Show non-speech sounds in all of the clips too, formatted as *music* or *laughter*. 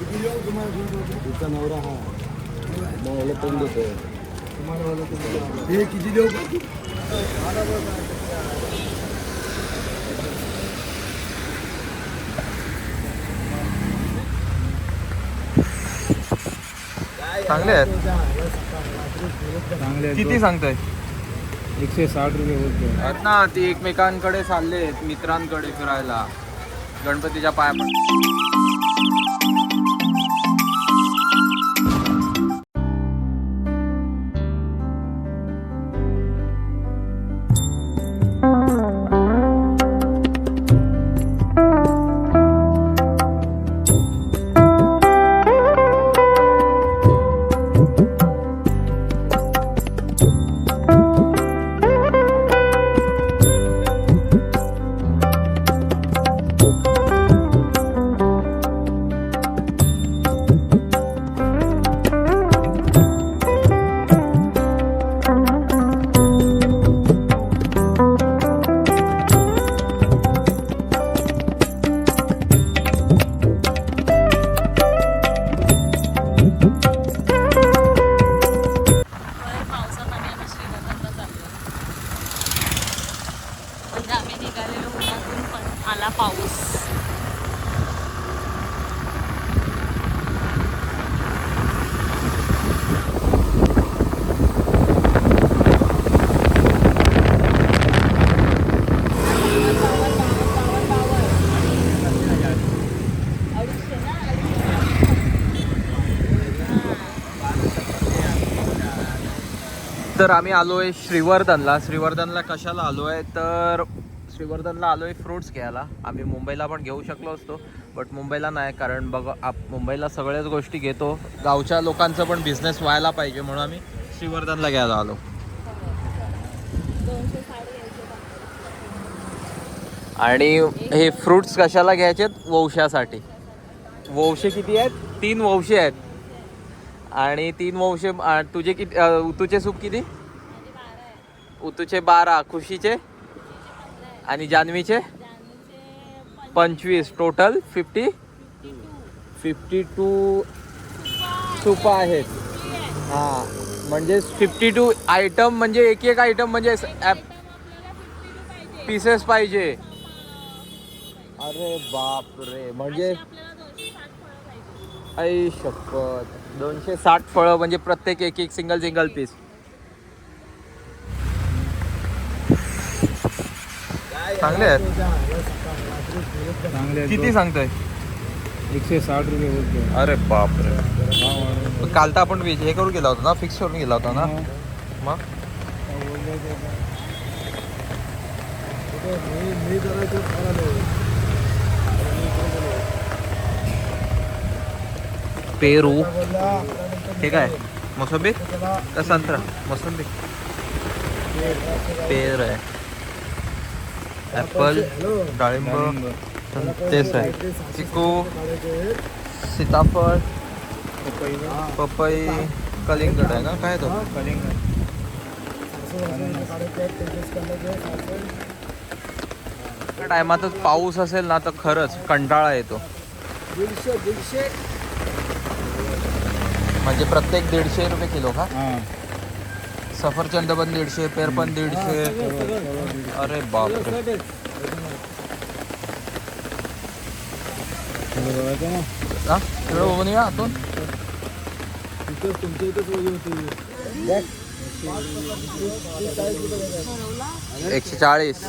तिचा नवरा हा मला पण देतो हे किती देऊ चांगले आहेत चांगले किती सांगताय? एकशे साठ रुपये होते आहेत ना ती एकमेकांकडे चालले आहेत मित्रांकडे फिरायला. गणपतीच्या पाया पाऊस तर आम्ही आलो आहे श्रीवर्धनला. श्रीवर्धनला कशाला आलो आहे तर श्रीवर्धनला आलोय फ्रुट्स घ्यायला. आम्ही मुंबईला पण घेऊ शकलो असतो बट मुंबईला नाही कारण बघ आप मुंबईला सगळ्याच गोष्टी घेतो. गावच्या लोकांचं पण बिझनेस व्हायला पाहिजे म्हणून आम्ही श्रीवर्धनला घ्यायला आलो. आणि हे फ्रुट्स कशाला घ्यायचे? वंशासाठी. वंशे किती आहेत? तीन वंशे आहेत. आणि तीन वंशे तुझे किती उतूचे सूप किती? उतूचे बारा खुशीचे? आणि जान्हवीचे? पंचवीस. Total fifty fifty two soup आहेत. हां. म्हणजे फिफ्टी टू आयटम म्हणजे एक एक आयटम म्हणजे पीसेस पाहिजे. अरे बाप रे म्हणजे आई शपथ. दोनशे साठ फळं म्हणजे प्रत्येक एक एक सिंगल सिंगल पीस चांगले आहेत. किती सांगताय? एकशे साठ रुपये अरे बाप रे काल तर आपण हे करून गेला होता ना फिक्स करून गेला होता ना? मग? पेरू. हे काय? मोसंबी? का संत्रा मोसंबी. पेर आहे. ॲपल डाळिंब तेच आहे. चिकू सीताफळ पपई. कलिंगड आहे ना? काय तो? टायमातच पाऊस असेल ना तर खरंच कंटाळा येतो. दीडशे दीडशे. म्हणजे प्रत्येक दीडशे रुपये किलो का? हां. सफरचंद पण दीडशे पेर पण दीडशे. अरे बापरे. हा? बघून या आतून? एकशे चाळीस.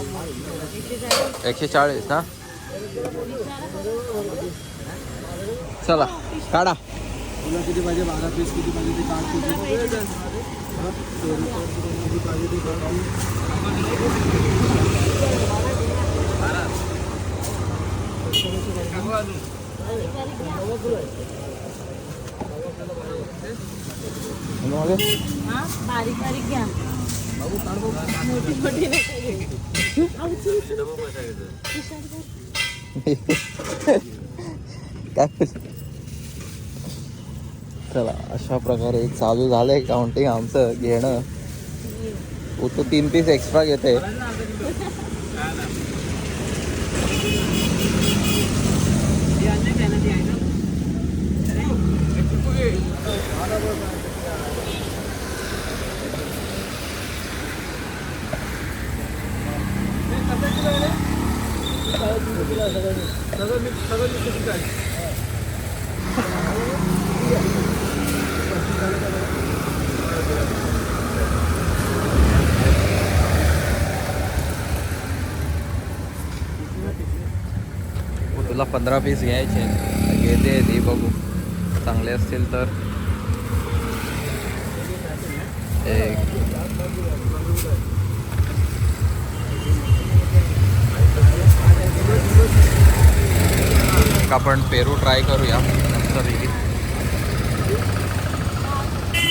एकशे चाळीस ना चला काढा. तुला किती पाहिजे बारा पीस किती पाहिजे ते तुझी हा? किती पाहिजे ते. हा बारीक बारीक घ्या मोठी मोठी घाल. काय *laughs* चला अशा प्रकारे चालू झालं आहे काउंटिंग आमचं घेणं. उतू तीन पीस एक्स्ट्रा घेते. सगळं मला तुला पंधरा पीस घ्यायचे घेते ती बघू. चांगले असतील तर. एक. आपण पेरू ट्राय करूया. नंतर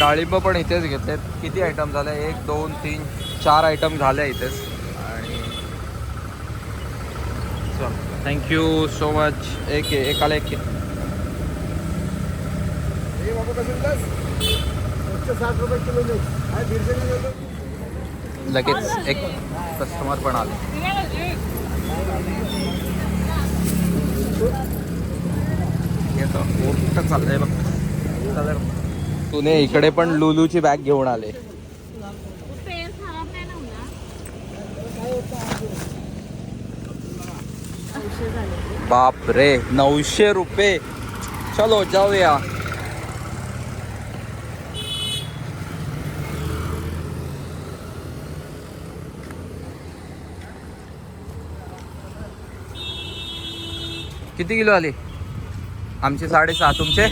डाळिंब पण इथेच घेतलेत. किती आयटम झाले? एक दोन तीन चार आयटम झाले इथेच. आणि चल. थँक्यू सो मच एक एकाला एक? लगेच एक कस्टमर पण आले. चाललंय बघ. तुने इकडे पण लुलूची बॅग घेऊन आले पेन खराब नाही ना झाले. बाप रे नऊशे रुपये. चलो जाऊया. किती किलो आली? आमचे साडेसहा तुमचे?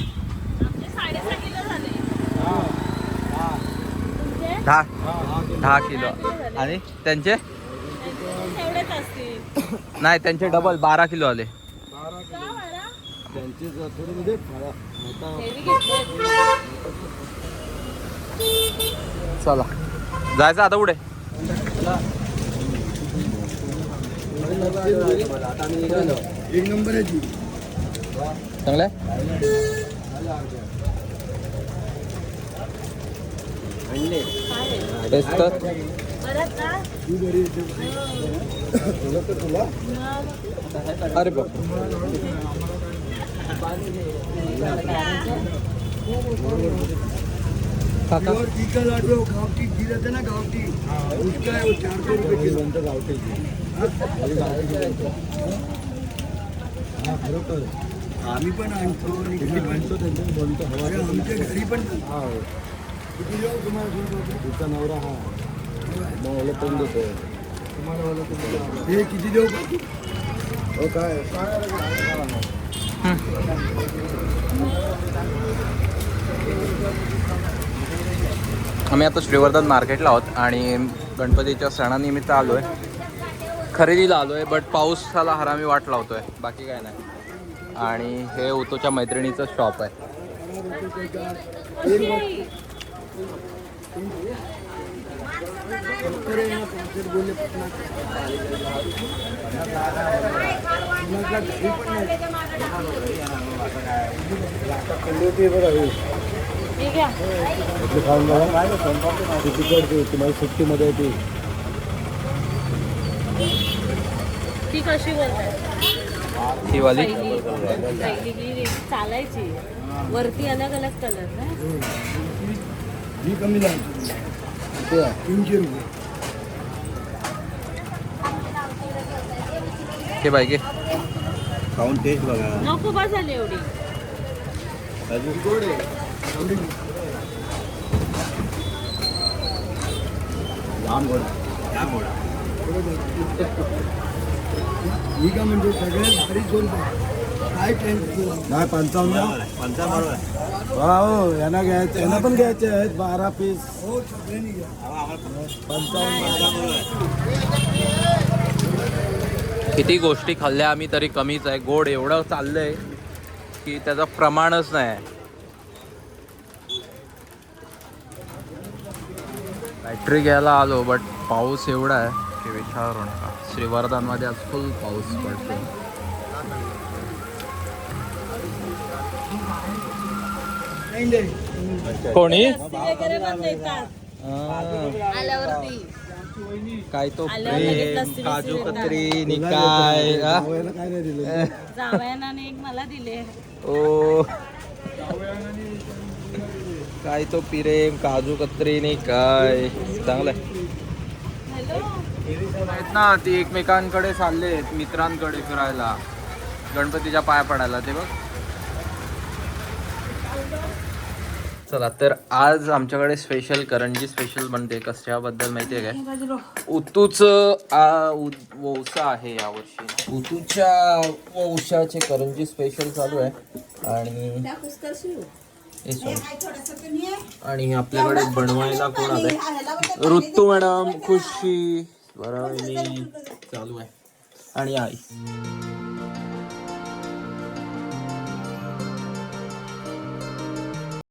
दहा. दहा किलो आणि त्यांचे? असतील नाही त्यांचे डबल बारा किलो आले बारा का किलो. बरं? त्यांची थोडी मध्ये फळा मोठा हेवी घेतले चला जायचं आता पुढे आता आम्ही निघालो एक नंबर आहे ती चांगलं आणले काय आहे? टेस्ट तर अरे बाप. काका? प्योर टीका लाडू गावठी घी रहते ना गावठी उसका है वो चार सौ रुपये किलो। हा खरोखर आम्ही पण आणतो आणि घरी बनतो हवा आमच्या घरी पण किती देऊ तुम्हाला? तुमचा नवरा हा. हे किती देऊ हो काय? आम्ही आता श्रीवर्धन मार्केटला आहोत आणि गणपतीच्या सणानिमित्त आलो आहे खरेदीला आलो आहे बट पाऊसाला हरामी वाट लावतोय. बाकी काय नाही. आणि हे उतोच्या मैत्रिणीचं शॉप आहे. तुम्हाला सुट्टीमध्ये ती ती कशी बोलतात ही वाली चालायची. वरती अलग अलग कलर ना? ही कमी लागते तीनशे रुपये हे पाहिजे खाऊन टेस्ट बघा नको झाली एवढी अजून गोड आहे एवढी जाम गोड जाम गोड ही का म्हणजे सगळ्यात भारी दोन काय टेन्शन नाही पंचावन्न पंचावन्न हो यांना घ्यायचं यांना पण घ्यायचे आहेत बारा पीस किती गोष्टी खाल्ल्या आम्ही तरी कमीच आहे. गोड एवढं चाललंय की त्याचं प्रमाणच नाही बॅटरी घ्यायला आलो बट पाऊस एवढा आहे की विचारू नका. श्रीवर्धनमध्ये आज फुल पाऊस पडतो कोणी? काय तो प्रेम काजू कतरी नि काय आ? जावयाला काय नाही दिलं? जावयानं एक मला दिले. ओ. काय तो पिरेम काजू कत्री नाही काय चांगलं आहे. आहेत ना ती एकमेकांकडे चालले आहेत मित्रांकडे फिरायला. गणपतीच्या पाया पडायला ते बघ. चला तर आज आमच्याकडे स्पेशल करंजी स्पेशल बनते. कशाबद्दल माहिती आहे काय? उतूच वौसा आहे यावर्षी उतूच्या वौशाचे करंजी स्पेशल चालू आहे. आणि आणि आपल्याकडे बनवायला कोण आलंय? ऋतू मॅडम खुशी बरं चालू आहे. आणि आई.